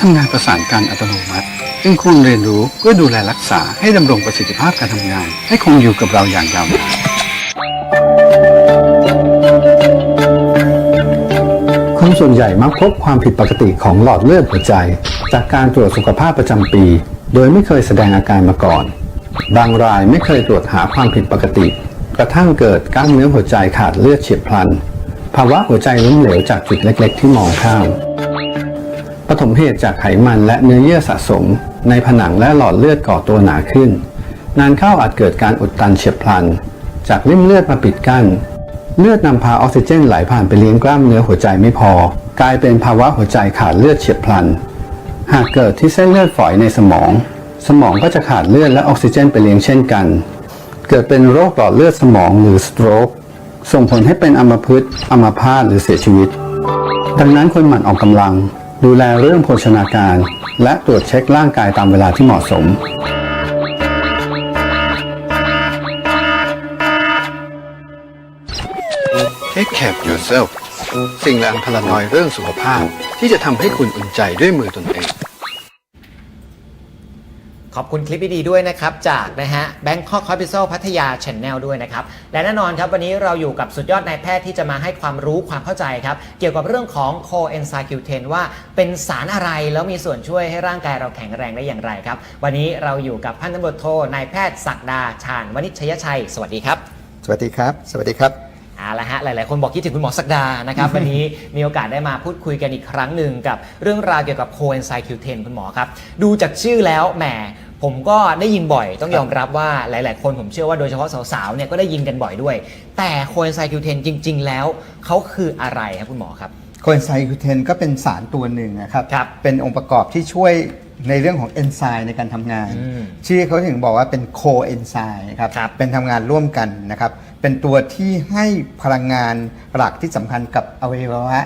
ทำงานประสานกันอัตโนมัติ ซึ่งคุณเรียนรู้เพื่อดูแลรักษาให้ดำรงประสิทธิภาพการทำงาน ให้คงอยู่กับเราอย่างยาวนานคนส่วนใหญ่มักพบความผิดปกติของหลอดเลือดหัวใจ จากการตรวจสุขภาพประจำปี โดยไม่เคยแสดงอาการมาก่อน บางรายไม่เคยตรวจหาความผิดปกติ กระทั่งเกิดกล้ามเนื้อหัวใจขาดเลือดเฉียบพลัน ภาวะหัวใจล้มเหลวจากจุดเล็ก ๆ ที่มองข้าม ปฐมเหตุจากไขมันและเนื้อเยื่อสะสม ในผนังและหลอดเลือดก่อตัวหนาขึ้น นานเข้าอาจเกิดการอุดตันเฉียบพลัน จากริ่มเลือดมาปิดกั้น เลือดนำพาออกซิเจนไหลผ่านไปเลี้ยงกล้ามเนื้อหัวใจไม่พอ กลายเป็นภาวะหัวใจขาดเลือดเฉียบพลัน หากเกิดที่เส้นเลือดฝอยในสมอง สมองก็จะขาดเลือดและออกซิเจนไปเลี้ยงเช่นกัน เกิดเป็นโรคหลอดเลือดสมองหรือสโตรกส่งผลให้เป็นอัมพฤกษ์อัมพาตหรือเสียชีวิต ดังนั้นควรหมั่นออกกำลัง ดูแลเรื่องโภชนาการ และตรวจเช็คร่างกายตามเวลาที่เหมาะสม Take care of yourself สิ่งแรงพลานอยเรื่องสุขภาพที่จะทำให้คุณอุ่นใจด้วยมือตนเอง อบคุณคลิปดีๆด้วยนะครับ จากนะฮะ Bangkok Hospital พัทยา Channel ด้วยนะครับ และแน่นอนครับวันนี้เราอยู่กับสุดยอดนายแพทย์ที่จะมาให้ความรู้ความเข้าใจครับ เกี่ยวกับเรื่องของ coenzyme Q10 ว่าเป็นสารอะไรแล้วมีส่วนช่วยให้ร่างกายเราแข็งแรงได้อย่างไรครับ วันนี้เราอยู่กับพันตำรวจโทนายแพทย์ศักดาชาญวณิชยชัย สวัสดีครับสวัสดีครับ สวัสดีครับเอาละฮะหลาย ๆ คนบอกคิดถึงคุณหมอศักดานะครับ วันนี้มีโอกาสได้มาพูดคุยกันอีกครั้งหนึ่งกับเรื่องราวเกี่ยวกับ coenzyme Q10 คุณหมอครับ ดูจากชื่อแล้วแหม ผมก็ได้ยินบ่อยต้องยอมรับว่าหลาย ๆ คนผมเชื่อว่าโดยเฉพาะสาว ๆ เนี่ยก็ได้ยินกันบ่อยด้วย แต่ coenzyme Q10 จริง ๆ แล้วเขาคืออะไรครับคุณหมอครับโคเอนไซม์คูเทนก็เป็นสารตัวหนึ่งนะครับครับเป็นองค์ประกอบที่ช่วยในเรื่องของเอนไซม์ในการทำงานอืมชื่อเขาถึงบอกว่าเป็นโคเอนไซม์ครับครับเป็นทำงานร่วมกันนะครับ เป็นตัวที่ให้พลังงานหลักที่สำคัญกับอวัยวะ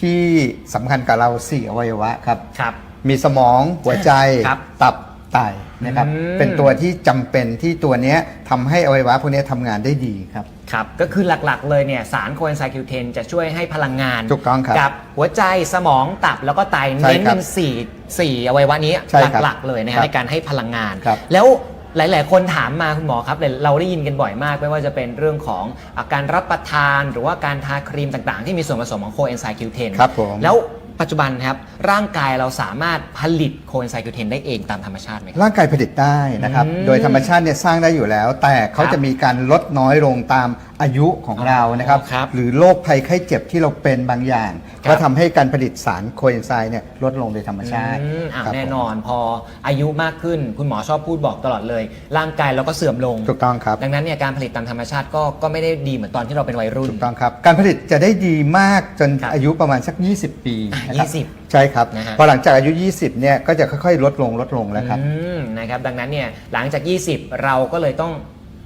ที่สำคัญกับเราสี่อวัยวะครับครับมีสมองหัวใจครับตับ ไตนะครับ อืม เป็นตัวที่จำเป็นที่ตัวเนี้ยทำให้อวัยวะพวกเนี้ยทำงานได้ดีครับ ครับก็คือหลักๆเลยเนี่ยสาร coenzyme Q10 จะช่วยให้พลังงานถูกต้องครับกับหัวใจสมองตับแล้วก็ไตใช่เน้นครัเป็บนสี่สี่อวัยวะนี้ใช่ครับหลักๆเลยนะครัฮะบในการให้พลังงาน ครับแล้วหลาย ๆ คนถามมาคุณหมอครับเราได้ยินกันบ่อยมากไม่ว่าจะเป็นเรื่องของอาการรับประทาน หรือว่าการทาครีมต่างๆ ที่มีส่วนผสมของ coenzyme Q10 ครับผม แล้ว ปัจจุบันครับร่างกายเราสามารถผลิต coenzyme Q10 ได้เองตามธรรมชาติไหมครับ ร่างกายผลิตได้นะครับ อืมโดยธรรมชาติเนี่ยสร้างได้อยู่แล้ว แต่เขาครับจะมีการลดน้อยลงตามอายุของเรานะครับอ๋อครับหรือโรคภัยไข้เจ็บที่เราเป็นบางอย่าง ครับ ก็ทำให้การผลิตสารโคเอนไซม์เนี่ยลดลงโดยธรรมชาติอืมอะครับแน่ผมนอนพออายุมากขึ้นคุณหมอชอบพูดบอกตลอดเลย ร่างกายเราก็เสื่อมลงถูกต้องครับ ดังนั้นเนี่ยการผลิตตามธรรมชาติก็ก็ไม่ได้ดีเหมือนตอนที่เราเป็นวัยรุ่น ถูกต้องครับ การผลิตจะได้ดีมากจนครับอายุประมาณสัก 20 ปีอะนะครับ20ใช่ครับ นะฮะ พอหลังจากอายุ 20 เนี่ยก็จะค่อยๆ ลดลงลดลงแล้วครับ อืมนะครับดังนั้นเนี่ยหลังจาก 20 เราก็เลยต้อง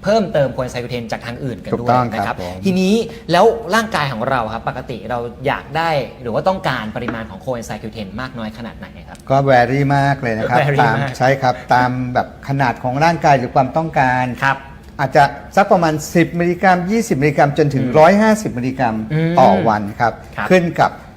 เพิ่มเติมโคเอนไซม์คูเทนจากทางอื่นกันถูด้กวยต้องนะคครัรับบผมทีนี้แล้วร่างกายของเราครับปกติเราอยากได้หรือว่าต้องการปริมาณของโคเอนไซม์คูเทนมากน้อยขนาดไหนครับ ก็แวรี่มากเลยนะครับ vary ตามมาก ใช่ครับตามแบบขนาดของร่างกายหรือความต้องการ ครับ อาจจะสักประมาณ 10 มิลลิกรัม 20 มิลลิกรัมจนถึง 150 มิลลิกรัมอืมต่อวันครับ ครับขึ้นกับเอ่อ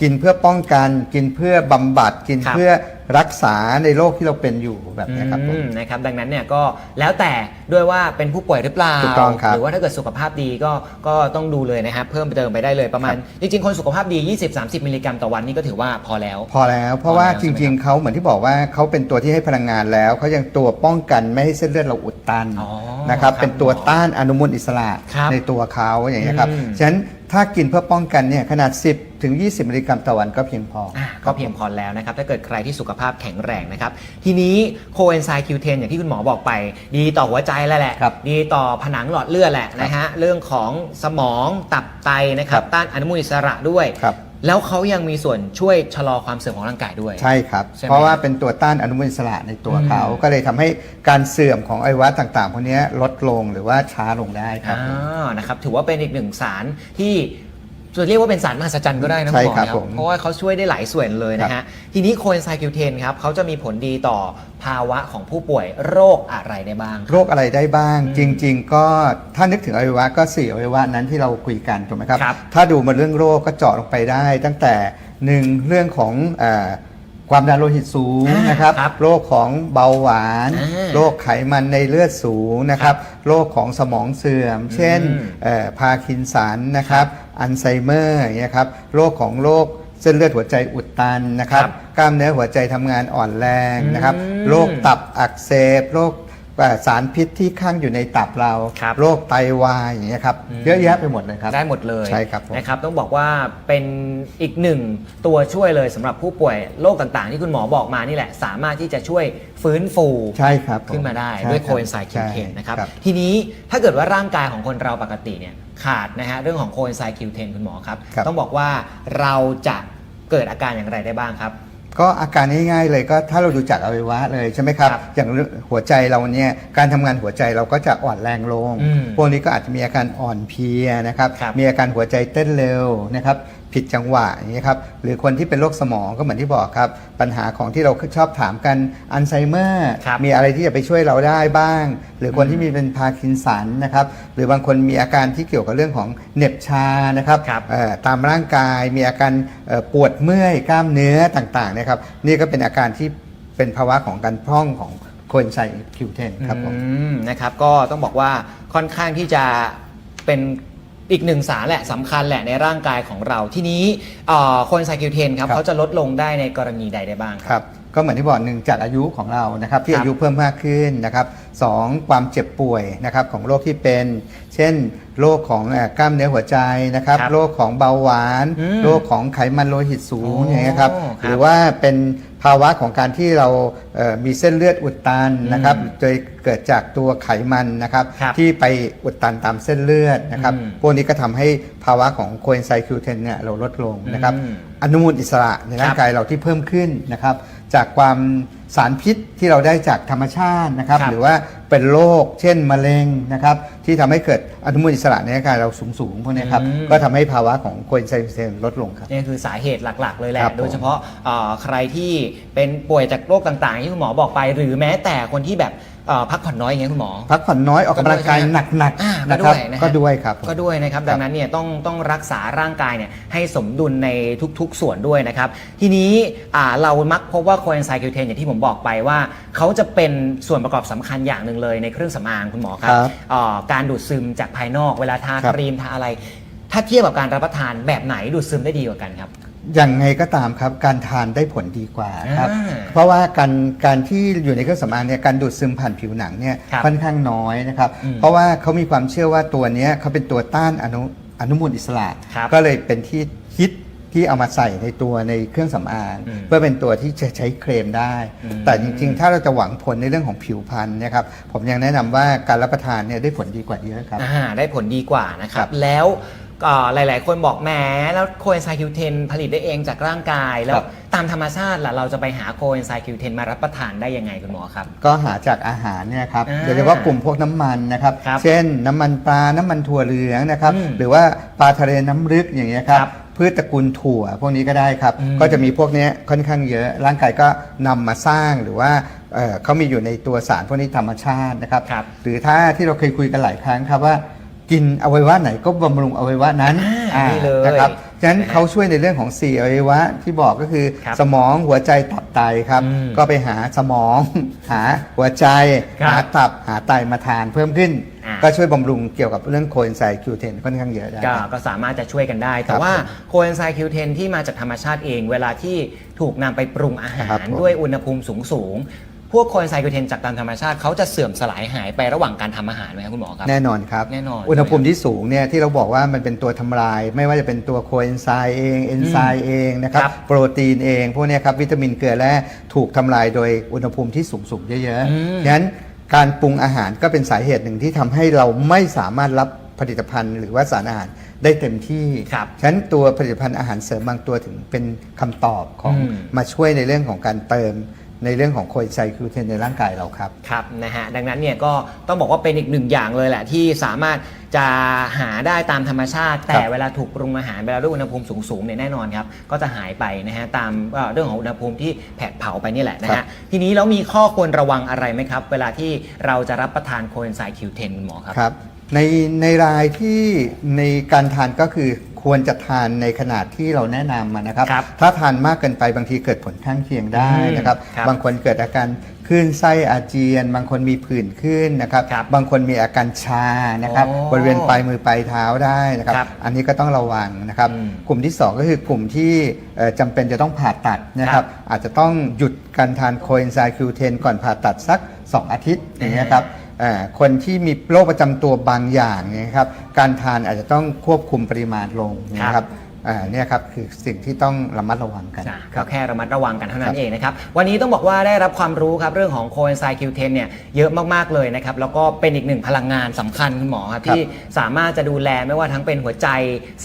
กินเพื่อป้องกัน กินเพื่อบำบัด กินครับ เพื่อรักษาในโรคที่เราเป็นอยู่แบบเนี้ยครับผม อืมนะครับดังนั้นเนี่ยก็แล้วแต่ด้วยว่าเป็นผู้ป่วยหรือเปล่า ถูกต้องครับหรือว่าถ้าเกิดสุขภาพดีก็ก็ต้องดูเลยนะครับ เพิ่มเติมไปได้เลยประมาณ จริงๆ คนสุขภาพดี 20-30 มิลลิกรัมต่อวันนี่ก็ถือว่าพอแล้ว พอแล้วเพราะว่าพอแล้วจริง ๆเขาเหมือนที่บอกว่าเขาเป็นตัวที่ให้พลังงานแล้ว เขายังตัวป้องกันไม่ให้เส้นเลือดเราอุดตันอ๋อนะครับครับเป็นตัวต้านอนุมูลอิสระครับในตัวเขาอย่างนี้ยครับอืมฉะนั้นถ้ากินเพื่อป้องกันเนี่ยขนาด 10 ถึง 20 มิลลิกรัมต่อวันก็เพียงพอออะก็เพียงพอแล้วนะครับ ถ้าเกิดใครที่สุขภาพแข็งแรงนะครับ ทีนี้โคเอนไซม์ Q10 อย่างที่คุณหมอบอกไป ดีต่อหัวใจแล้วแหละ ครับดีต่อผนังหลอดเลือดแหละนะฮะเรื่องของสมองตับไตนะครับ ครับ ต้านอนุมูลอิสระด้วย ครับแล้วเขายังมีส่วนช่วยชะลอความเสื่อมของร่างกายด้วย ใช่ครับ ใช่ไหมเพราะว่าเป็นตัวต้านอนุมูลอิสระในตัวเขา อืม ก็เลยทำให้การเสื่อมของอวัยวะต่างๆพวกนี้ลดลงหรือว่าช้าลงได้ครับ อ่านะครับ ถือว่าเป็นอีกหนึ่งสารที่ จะเรียกว่าเป็นสารมหัศจรรย์ก็ได้นะใช่ณหมอครับผมเพราะว่าเขาช่วยได้หลายส่วนเลยนะครัฮะบทีนี้โคเอนไซม์ Q10 ครับเขาจะมีผลดีต่อภาวะของผู้ป่วยโรคอะไรได้บ้าง โรคอะไรได้บ้างอืมจริง ๆ ก็ถ้านึกถึงอวัยวะก็สี่อวัยวะนั้นที่เราคุยกันถูกไหมครับ ครับถ้าดูมาเรื่องโรคก็เจาะลงไปได้ ตั้งแต่หนึ่งเรื่องของเออความดันโลหิตสูงอ่านนะครับครับโรคของเบาหวาน อ่าโรคไขมันในเลือดสูงนะครับ โรคของสมองเสื่อม เช่นอืมเอ่อพาร์กินสันนะครับ อัลไซเมอร์อย่างเงี้ยครับโรคของโรคเส้นเลือดหัวใจอุดตันนะครับครับกล้ามเนื้อหัวใจทำงานอ่อนแรงนะครับ อืมโรคตับอักเสบโรคเอ่อสารพิษที่ข้างอยู่ในตับเรา ครับ โรคไตวายอย่างเงี้ยครับอืมเยอะแยะไปหมดเลยครับ ได้หมดเลยใช่ครับผมนะครับ ต้องบอกว่าเป็นอีกหนึ่งตัวช่วยเลยสำหรับผู้ป่วยโรคต่างๆ ที่คุณหมอบอกมานี่แหละ สามารถที่จะช่วยฟื้นฟูใช่ครับผขึ้นมาได้ใช่ด้วยรับโคเอนไซม์คิวเทนใช่นะครับทีนี้ถ้าเกิดว่าร่างกายของคนเราปกติเนี่ย ขาดนะฮะเรื่องของโคเอนไซม์คิวเทนคุณหมอครับ ครับ ต้องบอกว่าเราจะเกิดอาการอย่างไรได้บ้างครับ ก็อาการง่ายๆเลยก็ถ้าเราดูจากอวัยวะเลยใช่ไหมครับ ครับอย่างหัวใจเราเนี่ยการทำงานหัวใจเราก็จะอ่อนแรงลง อืมพวกนี้ก็อาจจะมีอาการอ่อนเพลียนะครับ ครับมีอาการหัวใจเต้นเร็วนะครับ ผิดจังหวะอย่างนี้ยครับหรือคนที่เป็นโรคสมองก็เหมือนที่บอกครับ ปัญหาของที่เราชอบถามกันอัลไซเมอร์ครับมีอะไรที่จะไปช่วยเราได้บ้าง หรือคนที่มีเป็นพาร์กินสันนะครับหรือบางคนมีอาการที่เกี่ยวกับเรื่องของเหน็บชานะครับครับเอ่อตามร่างกายมีอาการเอ่อปวดเมื่อยกล้ามเนื้อต่างๆนะครับนี่ก็เป็นอาการที่เป็นภาวะของการพร่องของโคเอนไซม์คิวเทนครับผม อืมนะครับก็ต้องบอกว่าค่อนข้างที่จะเป็น อีกหนึ่งสารแหละสำคัญแหละในร่างกายของเราทีนี้โคนไซคิวเทนครับครับเขาจะลดลงได้ในกรณีใดได้บ้างครับครับก็เหมือนที่บอกหนึ่งจากอายุของเรานะครับที่ครับอายุเพิ่มมากขึ้นนะครับสองความเจ็บป่วยนะครับของโรคที่เป็น เช่นโรคของเอ่อกล้ามเนื้อหัวใจนะครับครับโรคของเบาหวานอืมโรคของไขมันโลหิตสูงโอ้อย่างเงี้ยครับครับหรือว่าเป็น ภาวะของการที่เราเอ่อมีเส้นเลือดอุดตันนะครับอืมโดยเกิดจากตัวไขมันนะครับครับ ที่ไปอุดตันตามเส้นเลือดนะครับอืมพวกนี้ก็ทำให้ภาวะของโคเอนไซม์คิวเทนเนี่ยเราลดลงนะครับอืมอนุมูลอิสระในร่าครังบกายเราที่เพิ่มขึ้นนะครับ จากความสารพิษที่เราได้จากธรรมชาตินะครับ ครับหรือว่าเป็นโรคเช่นมะเร็งนะครับ ที่ทำให้เกิดอนุมูลอิสระในร่างกายเราสูงๆพวกนี้ครับ อืม ก็ทำให้ภาวะของโคเอนไซม์เซนลดลงครับ นี่คือสาเหตุหลัก ๆ เลยแหละ ครับผมโดยเฉพาะเอ่อใครที่เป็นป่วยจากโรคต่างๆ ที่คุณหมอบอกไป หรือแม้แต่คนที่แบบ เอ่อพักผ่อนน้อยอย่างเงี้ยคุณหมอ พักผ่อนน้อยออกกำลังกายหนักอ่าๆก็นะคด้รัวบยนะฮะก็ด้วยครับก็ด้วยนะครับครับดังนั้นเนี่ยต้องต้องรักษาร่างกายเนี่ยให้สมดุลในทุกๆส่วนด้วยนะครับ ทีนี้อ่าเรามักพบว่าโคเอนไซคิวเทนอย่างที่ผมบอกไปว่า เขาจะเป็นส่วนประกอบสำคัญอย่างหนึ่งเลยในเครื่องสำอางคุณหมอครับครับอ่าการดูดซึมจากภายนอกเวลาทาครัคบรีมทาอะไร ถ้าเทียบกับการรับประทานแบบไหนดูดซึมได้ดีกว่ากันครับ อย่างไงก็ตามครับ การทานได้ผลดีกว่าครับ อ่าเพราะว่าการการที่อยู่ในเครื่องสำอางเนี่ยการดูดซึมผ่านผิวหนังเนี่ยครับค่อนข้างน้อยนะครับ อืมเพราะว่าเขามีความเชื่อว่าตัวเนี้ยเขาเป็นตัวต้านอนุอนุมูลอิสระ ครับก็เลยเป็นที่ฮิตที่เอามาใส่ในตัวในเครื่องสำอาง อืมเพื่อเป็นตัวที่จะใช้เคลมได้ อืม แต่จริงๆ ถ้าเราจะหวังผลในเรื่องของผิวพรรณเนะครับผมยังแนะนำว่าการรับประทานเนี่ยได้ผลดีกว่าเยอะครับ อ่าได้ผลดีกว่านะครัครับบแล้วก็ หลาย ๆ คนบอกแหมแล้วโคเอนไซคิวเทนผลิตได้เองจากร่างกาย แล้วครับ ตามธรรมชาติล่ะเราจะไปหาโคเอนไซคิวเทนมารับประทานได้ยังไงคุณหมอครับ ก็หาจากอาหารเนี่ยครับอ่าโดยเฉพาะกลุ่มพวกน้ำมันนะครับ ครับเช่น น้ำมันปลา น้ำมันถั่วเหลืองนะครับ อืมหรือว่าปลาทะเลน้ำลึกอย่างเงี้ยครับครับพืชตระกูลถั่วพวกนี้ก็ได้ครับ อืมก็จะมีพวกเนี้ยค่อนข้างเยอะร่างกายก็นำมาสร้างหรือว่าเอ่อเขามีอยู่ในตัวสารพวกนี้ธรรมชาตินะครับ ครับหรือถ้าที่เราเคยคุยกันหลายครั้งครับว่า กินอวัยวะไหนก็บำรุงอวัยวะนั้นอ่านี่เลยนะครับฉะนั้นนะฮะเขาช่วยในเรื่องของ4อวัยวะที่บอกก็คือครับสมองหัวใจตับไตครับ อืมก็ไปหาสมอง หาหัวใจ ครับหาตับหาไตมาทานเพิ่มขึ้น อ่า ก็ช่วยบำรุงเกี่ยวกับเรื่องโคเอนไซม์คิวเทนค่อนข้างเยอะได้ ก็ครับก็สามารถจะช่วยกันได้ แต่ครับว่าผมโคเอนไซคิวเทนที่มาจากธรรมชาติเอง เวลาที่ถูกนำไปปรุงอาหาครัรบผมด้วยอุณหภูมิสูงสูงๆ พวกโคเอนไซคิวเทนจากตามธรรมชาติเขาจะเสื่อมสลายหายไประหว่างการทำอาหารไหมครับคุณหมอครับ แน่นอนครับแน่นอนอุณหภูมิที่สูงเนี่ยที่เราบอกว่ามันเป็นตัวทำลาย ไม่ว่าจะเป็นตัวโคเอนไซม์เองเอนไซม์เองนะครับครับโปรตีนเองพวกเนี้ยครับวิตามินเกลือแร่ถูกทำลายโดยอุณหภูมิที่สูงสูงๆเยอะอืม ๆฉะนั้นการปรุงอาหารก็เป็นสาเหตุหนึ่งที่ทำให้เราไม่สามารถรับผลิตภัณฑ์ หรือว่าสารอาหารได้เต็มที่ครับฉะนั้นตัวผลิตภัณฑ์อาหารเสริมบางตัวถึงเป็นคำตอบของอืม มาช่วยในเรื่องของการเติม ในเรื่องของโคเอนไซม์คิวเทนในร่างกายเราครับ ครับนะฮะดังนั้นเนี่ยก็ต้องบอกว่าเป็นอีกหนึ่งอย่างเลยแหละที่สามารถจะหาได้ตามธรรมชาติ แต่เวลาถูกปรุงอาหารเวลาด้วยอุณหภูมิสูงๆเนี่ยแน่นอนครับก็จะหายไปนะฮะตามเอ่อเรื่องของอุณหภูมิที่แผดเผาไปนี่แหละนะครัฮะบ ทีนี้แล้วมีข้อควรระวังอะไรไหมครับ เวลาที่เราจะรับประทานโคเอนไซม์คิวเทนคุณหมอครับ ครับในในรายที่ในการทานก็คือ ควรจะทานในขนาดที่เราแนะนำมานะครับ ครับถ้าทานมากเกินไปบางทีเกิดผลข้างเคียงได้นะครับ อืมครับบางคนเกิดอาการคลื่นไส้อาเจียน บางคนมีผื่นขึ้นนะครับ ครับบางคนมีอาการชานะครับ โอ้บริเวณปลายมือปลายเท้าได้นะครับ ครับอันนี้ก็ต้องระวังนะครับ อืมกลุ่มที่ 2 ก็คือกลุ่มที่เอ่อจำเป็นจะต้องผ่าตัดนะคครัรับบอาจจะต้องหยุดการทานโคเอนไซม์คิวเทนก่อนผ่าตัดสัก 2 อาทิตย์อย่างเงี้ยครับอ่า คนที่มีโรคประจำตัวบางอย่างเนี่ยครับ การทานอาจจะต้องควบคุมปริมาณลงนะครับ อ่าเนี่ยครับคือสิ่งที่ต้องระมัดระวังกัน จ้ะครัก็บแค่ระมัดระวังกันเท่านั้ครันบ เองนะครับ วันนี้ต้องบอกว่าได้รับความรู้ครับเรื่องของโคเอนไซม์คิวเทนเนี่ยเยอะมาก ๆ เลยนะครับ แล้วก็เป็นอีกหนึ่งพลังงานสำคัญคุณหมอครับที่สามารถจะดูแลไม่ว่าทั้งเป็นหัวใจ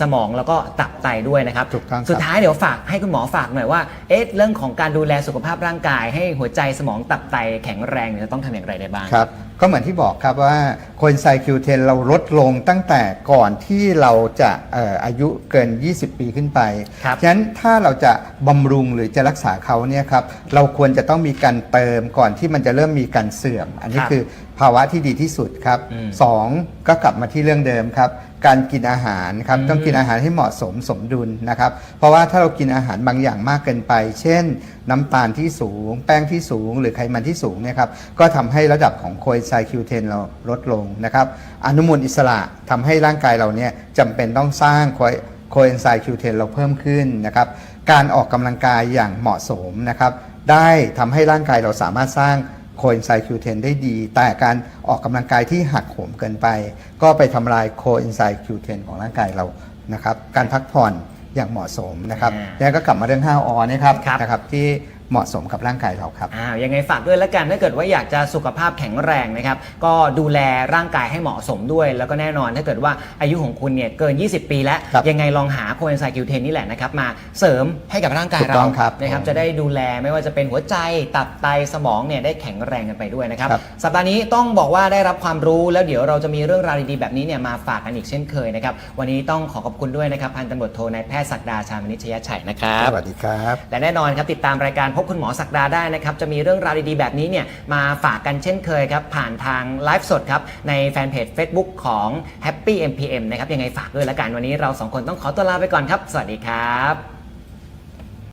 สมองแล้วก็ตับไตด้วยนะครับ ถูกต้องครับ สุดท้ายเดี๋ยวฝากให้คุณหมอฝากหน่อยว่าเอ๊ะเรื่องของการดูแลสุขภาพร่างกาย ให้หัวใจสมองตับไตแข็งแรงเนี่ยจะต้องทำอย่างไรได้บ้าง ครับก็เหมือนที่บอกครับว่าโคเอนไซม์คิวเทนเราลดลงตั้งแต่ก่อนที่เราจะเอ่ออายุเกิน20ปีขึ้นไป ครับฉะนั้นถ้าเราจะบำรุงหรือจะรักษาเขาเนี่ยครับเราควรจะต้องมีการเติมก่อนที่มันจะเริ่มมีการเสื่อม อันนี้ครับคือภาวะที่ดีที่สุดครับอืมสองก็กลับมาที่เรื่องเดิมครับ การกินอาหารครับอืม ต้องกินอาหารให้เหมาะสมสมดุลนะครับ เพราะว่าถ้าเรากินอาหารบางอย่างมากเกินไป เช่น น้ำตาลที่สูง แป้งที่สูง หรือไขมันที่สูงเนี่ยครับก็ทำให้ระดับของโคเอนไซม์คิวเทนเราลดลงนะครับ อนุมูลอิสระทำให้ร่างกายเราเนี่ยจำเป็นต้องสร้างโค โคเอนไซม์คิวเทนเราเพิ่มขึ้นนะครับ การออกกำลังกายอย่างเหมาะสมนะครับ ได้ทำให้ร่างกายเราสามารถสร้างโคเอนไซม์คิวเทนได้ดี แต่การออกกำลังกายที่หักโหมเกินไป ก็ไปทำลายโคเอนไซม์คิวเทนของร่างกายเรานะครับ การพักผ่อนอย่างเหมาะสมนะครับอ่าแล้วก็กลับมาเรื่อง5อนะครับครับนะครับที่ เหมาะสมกับร่างกายเราครับ อ่ายังไงฝากด้วยแล้วกันถ้าเกิดว่าอยากจะสุขภาพแข็งแรงนะครับก็ดูแลร่างกายให้เหมาะสมด้วย แล้วก็แน่นอนถ้าเกิดว่าอายุของคุณเนี่ยเกิน 20 ปีแล้ว ครับยังไงลองหาโคเอนไซม์คิวเทนนี่แหละนะครับมาเสริมให้กับร่างกายถูกเราต้องครับนะครับผมจะได้ดูแลไม่ว่าจะเป็นหัวใจตับไตสมองเนี่ยได้แข็งแรงกันไปด้วยนะครับ ครับ สัปดาห์นี้ต้องบอกว่าได้รับความรู้แล้วเดี๋ยวเราจะมีเรื่องราวดีๆแบบนี้เนี่ยมาฝากกันอีกเช่นเคยนะครับวันนี้ต้องขอขอบคุณด้วยนะครับพันตำรวจโทนายแพทย์ศักดาชามนิชยชัยนะครับ สวัสดีครับ และแน่นอนครับติดตามรายการพบคุณหมอสักดาได้นะครับ จะมีเรื่องราวดีๆ แบบนี้เนี่ยมาฝากกันเช่นเคยครับ ผ่านทางไลฟ์สดครับ ในแฟนเพจ Facebook ของ Happy MPM นะครับ ยังไงฝากด้วยละกันวันนี้เราสองคนต้องขอตัวลาไปก่อนครับ สวัสดีครับ